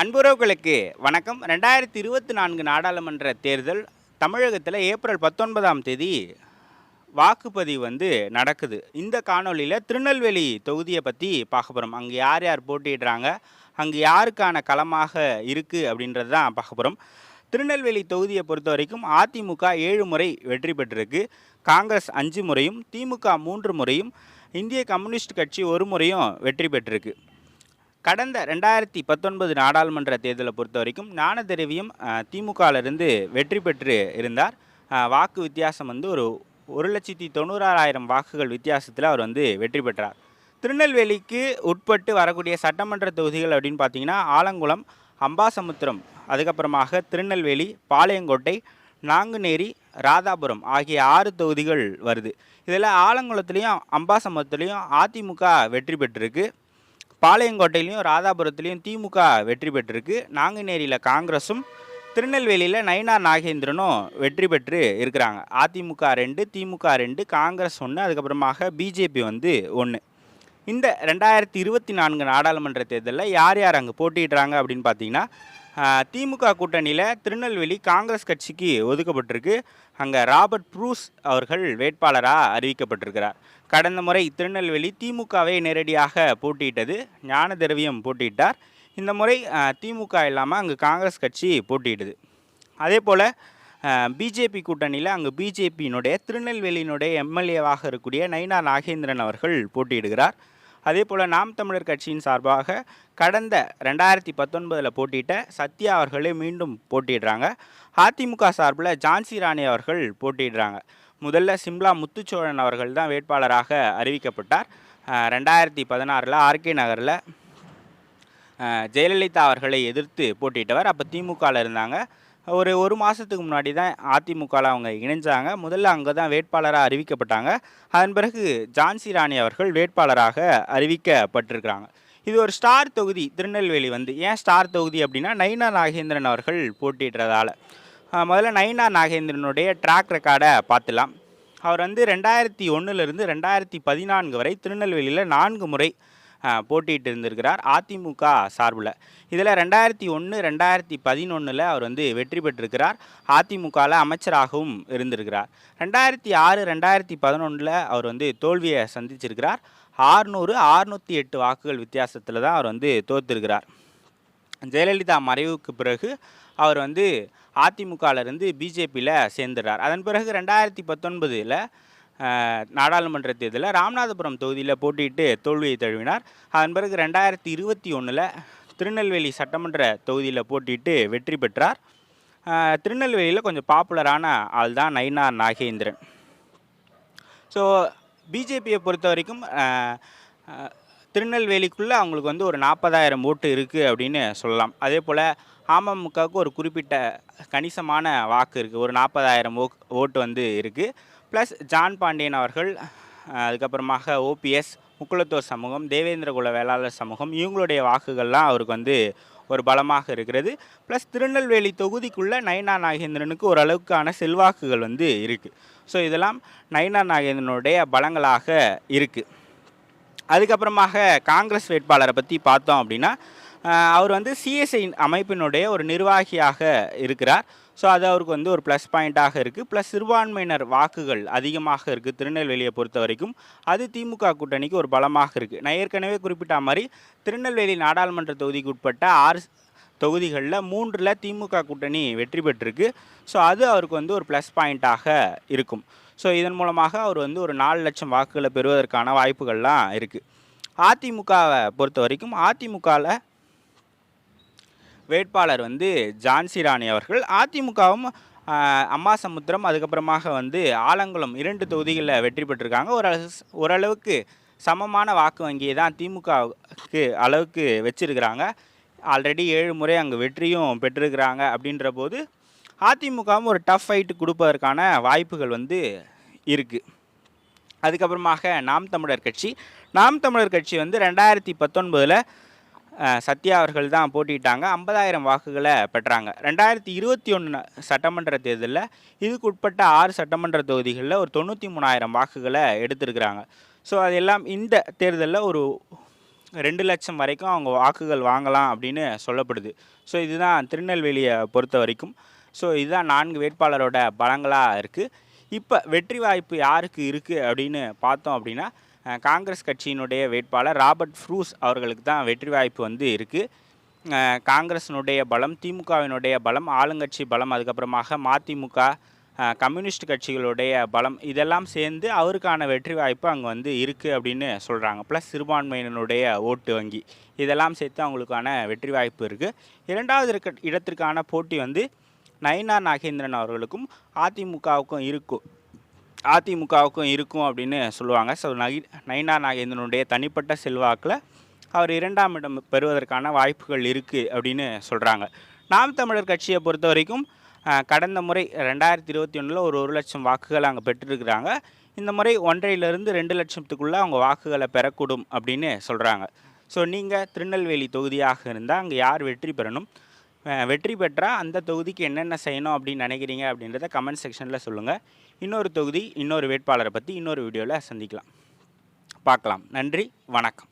அன்புறவுகளுக்கு வணக்கம். ரெண்டாயிரத்தி இருபத்தி நான்கு நாடாளுமன்ற தேர்தல் தமிழகத்தில் ஏப்ரல் பத்தொன்பதாம் தேதி வாக்குப்பதிவு வந்து நடக்குது. இந்த காணொளியில் திருநெல்வேலி தொகுதியை பற்றி பார்க்க போகிறோம் அங்கே யார் யார் போட்டிடுறாங்க அங்கே யாருக்கான களமாக இருக்குது அப்படின்றது தான் பார்க்க போகிறோம் திருநெல்வேலி தொகுதியை பொறுத்த வரைக்கும் அதிமுக ஏழு முறை வெற்றி பெற்றிருக்கு. காங்கிரஸ் அஞ்சு முறையும் திமுக மூன்று முறையும் இந்திய கம்யூனிஸ்ட் கட்சி ஒரு முறையும் வெற்றி பெற்றிருக்கு. கடந்த ரெண்டாயிரத்தி பத்தொன்பது நாடாளுமன்ற தேர்தலை பொறுத்த வரைக்கும் ஞானதிரவியம் திமுகவிலிருந்து வெற்றி பெற்று இருந்தார். வாக்கு வித்தியாசம் வந்து ஒரு ஒரு லட்சத்தி தொண்ணூறாயிரம் வாக்குகள் வித்தியாசத்தில் அவர் வந்து வெற்றி பெற்றார். திருநெல்வேலிக்கு உட்பட்டு வரக்கூடிய சட்டமன்ற தொகுதிகள் அப்படின்னு பார்த்தீங்கன்னா ஆலங்குளம் அம்பாசமுத்திரம் அதுக்கப்புறமாக திருநெல்வேலி பாளையங்கோட்டை நாங்குநேரி ராதாபுரம் ஆகிய ஆறு தொகுதிகள் வருது. இதில் ஆலங்குளத்துலேயும் அம்பாசமுத்திரத்துலேயும் அதிமுக வெற்றி பெற்றிருக்கு. பாளையங்கோட்டையிலையும் ராதாபுரத்துலேயும் திமுக வெற்றி பெற்றிருக்கு. நாங்குநேரியில் காங்கிரஸும் திருநெல்வேலியில் நயனா நாகேந்திரனும் வெற்றி பெற்று இருக்கிறாங்க. அதிமுக ரெண்டு திமுக ரெண்டு காங்கிரஸ் ஒன்று அதுக்கப்புறமாக பிஜேபி வந்து ஒன்று இந்த ரெண்டாயிரத்தி இருபத்தி நான்கு நாடாளுமன்ற தேர்தலில் யார் யார் அங்கே போட்டிடுறாங்க அப்படின்னு பார்த்தீங்கன்னா திமுக கூட்டணியில் திருநெல்வேலி காங்கிரஸ் கட்சிக்கு ஒதுக்கப்பட்டிருக்கு. அங்கே ராபர்ட் ப்ரூஸ் அவர்கள் வேட்பாளராக அறிவிக்கப்பட்டிருக்கிறார். கடந்த முறை திருநெல்வேலி திமுகவை நேரடியாக போட்டியிட்டது. ஞான திரவியம் போட்டியிட்டார். இந்த முறை திமுக இல்லாமல் அங்கே காங்கிரஸ் கட்சி போட்டியிடுது. அதே போல் பிஜேபி கூட்டணியில் அங்கே பிஜேபியினுடைய திருநெல்வேலியினுடைய எம்எல்ஏவாக இருக்கக்கூடிய நயினா நாகேந்திரன் அவர்கள் போட்டியிடுகிறார். அதே போல் நாம் தமிழர் கட்சியின் சார்பாக கடந்த ரெண்டாயிரத்தி பத்தொன்பதில் போட்டியிட்ட சத்யா அவர்களே மீண்டும் போட்டிடுறாங்க அதிமுக சார்பில் ஜான்சி ராணி அவர்கள் போட்டியிடுறாங்க. முதல்ல சிம்லா முத்துச்சோழன் அவர்கள் தான் வேட்பாளராக அறிவிக்கப்பட்டார். ரெண்டாயிரத்தி பதினாறில் ஆர்கே நகரில் ஜெயலலிதா அவர்களை எதிர்த்து போட்டியிட்டவர். அப்போ திமுகவில் இருந்தாங்க. ஒரு ஒரு மாதத்துக்கு முன்னாடி தான் அதிமுகவில் அவங்க இணைஞ்சாங்க. முதல்ல அங்கே தான் வேட்பாளராக அறிவிக்கப்பட்டாங்க. அதன் பிறகு ஜான்சி ராணி அவர்கள் வேட்பாளராக அறிவிக்கப்பட்டிருக்கிறாங்க. இது ஒரு ஸ்டார் தொகுதி திருநெல்வேலி வந்து. ஏன் ஸ்டார் தொகுதி அப்படின்னா நயினா நாகேந்திரன் அவர்கள் போட்டியிடுறதால முதல்ல நயினா நாகேந்திரனுடைய ட்ராக் ரெக்கார்டை பார்த்துலாம். அவர் வந்து ரெண்டாயிரத்தி ஒன்றுலேருந்து ரெண்டாயிரத்தி பதினான்கு வரை திருநெல்வேலியில் நான்கு முறை போட்டிட்டு போட்டியிட்டு இருந்திருக்கிறார் அதிமுக சார்பில். இதில் ரெண்டாயிரத்தி ஒன்று ரெண்டாயிரத்தி பதினொன்றில் அவர் வந்து வெற்றி பெற்றிருக்கிறார். அதிமுகவில் அமைச்சராகவும் இருந்திருக்கிறார். ரெண்டாயிரத்தி ஆறு ரெண்டாயிரத்தி பதினொன்றில் அவர் வந்து தோல்வியை சந்திச்சிருக்கிறார். ஆறுநூறு ஆறுநூற்றி எட்டு வாக்குகள் வித்தியாசத்தில் தான் அவர் வந்து தோற்றிருக்கிறார் ஜெயலலிதா மறைவுக்கு பிறகு அவர் வந்து அதிமுகவிலிருந்து பிஜேபியில் சேர்ந்துடுறார். அதன் பிறகு ரெண்டாயிரத்தி பத்தொன்பதில் நாடாளுமன்ற தேர்தலில் ராமநாதபுரம் தொகுதியில் போட்டியிட்டு தோல்வியை தழுவினார். அதன் பிறகு ரெண்டாயிரத்தி இருபத்தி ஒன்றில் திருநெல்வேலி சட்டமன்ற தொகுதியில் போட்டியிட்டு வெற்றி பெற்றார். திருநெல்வேலியில் கொஞ்சம் பாப்புலரான ஆள் தான் நயினார் நாகேந்திரன். ஸோ பிஜேபியை பொறுத்த வரைக்கும் திருநெல்வேலிக்குள்ளே அவங்களுக்கு வந்து ஒரு நாற்பதாயிரம் ஓட்டு இருக்குது அப்படின்னு சொல்லலாம். அதே போல் அமமுகவுக்கு ஒரு குறிப்பிட்ட கணிசமான வாக்கு இருக்குது ஒரு நாற்பதாயிரம் ஓ ஓட்டு வந்து இருக்குது ப்ளஸ் ஜான் பாண்டியன் அவர்கள் அதுக்கப்புறமாக ஓபிஎஸ் முக்குளத்தோர் சமூகம் தேவேந்திர குல வேளாளர் சமூகம் இவங்களுடைய வாக்குகள்லாம் அவருக்கு வந்து ஒரு பலமாக இருக்கிறது. ப்ளஸ் திருநெல்வேலி தொகுதிக்குள்ளே நயனா நாகேந்திரனுக்கு ஓரளவுக்கான செல்வாக்குகள் வந்து இருக்குது ஸோ இதெல்லாம் நயனா நாகேந்திரனுடைய பலங்களாக இருக்குது அதுக்கப்புறமாக காங்கிரஸ் வேட்பாளரை பற்றி பார்த்தோம் அப்படின்னா அவர் வந்து சிஎஸ்ஐ அமைப்பினுடைய ஒரு நிர்வாகியாக இருக்கிறார். ஸோ அது அவருக்கு வந்து ஒரு ப்ளஸ் பாயிண்ட்டாக இருக்குது ப்ளஸ் சிறுபான்மையினர் வாக்குகள் அதிகமாக இருக்குது திருநெல்வேலியை பொறுத்த வரைக்கும். அது திமுக கூட்டணிக்கு ஒரு பலமாக இருக்குது நான் ஏற்கனவே குறிப்பிட்ட மாதிரி திருநெல்வேலி நாடாளுமன்ற தொகுதிக்கு உட்பட்ட ஆறு தொகுதிகளில் மூன்றில் திமுக கூட்டணி வெற்றி பெற்றிருக்கு. ஸோ அது அவருக்கு வந்து ஒரு ப்ளஸ் பாயிண்ட்டாக இருக்கும். ஸோ இதன் மூலமாக அவர் வந்து ஒரு நாலு லட்சம் வாக்குகளை பெறுவதற்கான வாய்ப்புகள்லாம் இருக்குது அதிமுகவை பொறுத்த வரைக்கும் அதிமுகவில் வேட்பாளர் வந்து ஜான்சி ராணி அவர்கள். அதிமுகவும் அம்மாசமுத்திரம் அதுக்கப்புறமாக வந்து ஆலங்குளம் இரண்டு தொகுதிகளில் வெற்றி பெற்றிருக்காங்க. ஒரு ஓரளவுக்கு சமமான வாக்கு வங்கியை தான் திமுகவுக்கு அளவுக்கு வச்சிருக்கிறாங்க. ஆல்ரெடி ஏழு முறை அங்கே வெற்றியும் பெற்றிருக்கிறாங்க அப்படின்ற போது அதிமுகவும் ஒரு டஃப் ஃபைட்டு கொடுப்பதற்கான வாய்ப்புகள் வந்து இருக்குது அதுக்கப்புறமாக நாம் தமிழர் கட்சி. நாம் தமிழர் கட்சி வந்து ரெண்டாயிரத்தி பத்தொன்பதில் சத்யா அவர்கள் தான் போட்டிட்டாங்க ஐம்பதாயிரம் வாக்குகளை பெற்றாங்க. ரெண்டாயிரத்தி இருபத்தி ஒன்று சட்டமன்ற தேர்தலில் இதுக்கு உட்பட்ட ஆறு சட்டமன்ற தொகுதிகளில் ஒரு தொண்ணூற்றி மூணாயிரம் வாக்குகளை எடுத்திருக்கிறாங்க. ஸோ அதெல்லாம் இந்த தேர்தலில் ஒரு ரெண்டு லட்சம் வரைக்கும் அவங்க வாக்குகள் வாங்கலாம் அப்படின்னு சொல்லப்படுது. ஸோ இதுதான் திருநெல்வேலியை பொறுத்த வரைக்கும். ஸோ இதுதான் நான்கு வேட்பாளரோட பலங்களாக இருக்குது இப்போ வெற்றி வாய்ப்பு யாருக்கு இருக்குது அப்படின்னு பார்த்தோம் அப்படின்னா காங்கிரஸ் கட்சியினுடைய வேட்பாளர் ராபர்ட் ஃப்ரூஸ் அவர்களுக்கு தான் வெற்றி வாய்ப்பு வந்து இருக்குது காங்கிரஸினுடைய பலம் திமுகவினுடைய பலம் ஆளுங்கட்சி பலம் அதுக்கப்புறமாக மதிமுக கம்யூனிஸ்ட் கட்சிகளுடைய பலம் இதெல்லாம் சேர்ந்து அவருக்கான வெற்றி வாய்ப்பு அங்கே வந்து இருக்குது அப்படின்னு சொல்கிறாங்க ப்ளஸ் சிறுபான்மையினருடைய ஓட்டு வங்கி. இதெல்லாம் சேர்த்து அவங்களுக்கான வெற்றி வாய்ப்பு இருக்குது இரண்டாவது இருக்க இடத்திற்கான போட்டி வந்து நயினா நாகேந்திரன் அவர்களுக்கும் அதிமுகவுக்கும் இருக்கும். அதிமுகவுக்கும் இருக்கும் அப்படின்னு சொல்லுவாங்க. ஸோ நகி நயினா நாகேந்திரனுடைய தனிப்பட்ட செல்வாக்கில் அவர் இரண்டாம் இடம் பெறுவதற்கான வாய்ப்புகள் இருக்குது அப்படின்னு சொல்கிறாங்க நாம் தமிழர் கட்சியை பொறுத்த வரைக்கும் கடந்த முறை ரெண்டாயிரத்தி இருபத்தி ஒன்றில் ஒரு ஒரு லட்சம் வாக்குகள் அங்கே பெற்றிருக்கிறாங்க. இந்த முறை ஒன்றையிலிருந்து ரெண்டு லட்சத்துக்குள்ளே அவங்க வாக்குகளை பெறக்கூடும் அப்படின்னு சொல்கிறாங்க ஸோ நீங்கள் திருநெல்வேலி தொகுதியாக இருந்தால் அங்கே யார் வெற்றி பெறணும்? வெற்றி பெற்றால் அந்த தொகுதிக்கு என்னென்ன செய்யணும் அப்படின்னு நினைக்கிறீங்க அப்படின்றத கமெண்ட் செக்ஷனில் சொல்லுங்கள் இன்னொரு தொகுதி இன்னொரு வேட்பாளரை பற்றி இன்னொரு வீடியோவில் சந்திக்கலாம். பார்க்கலாம். நன்றி வணக்கம்.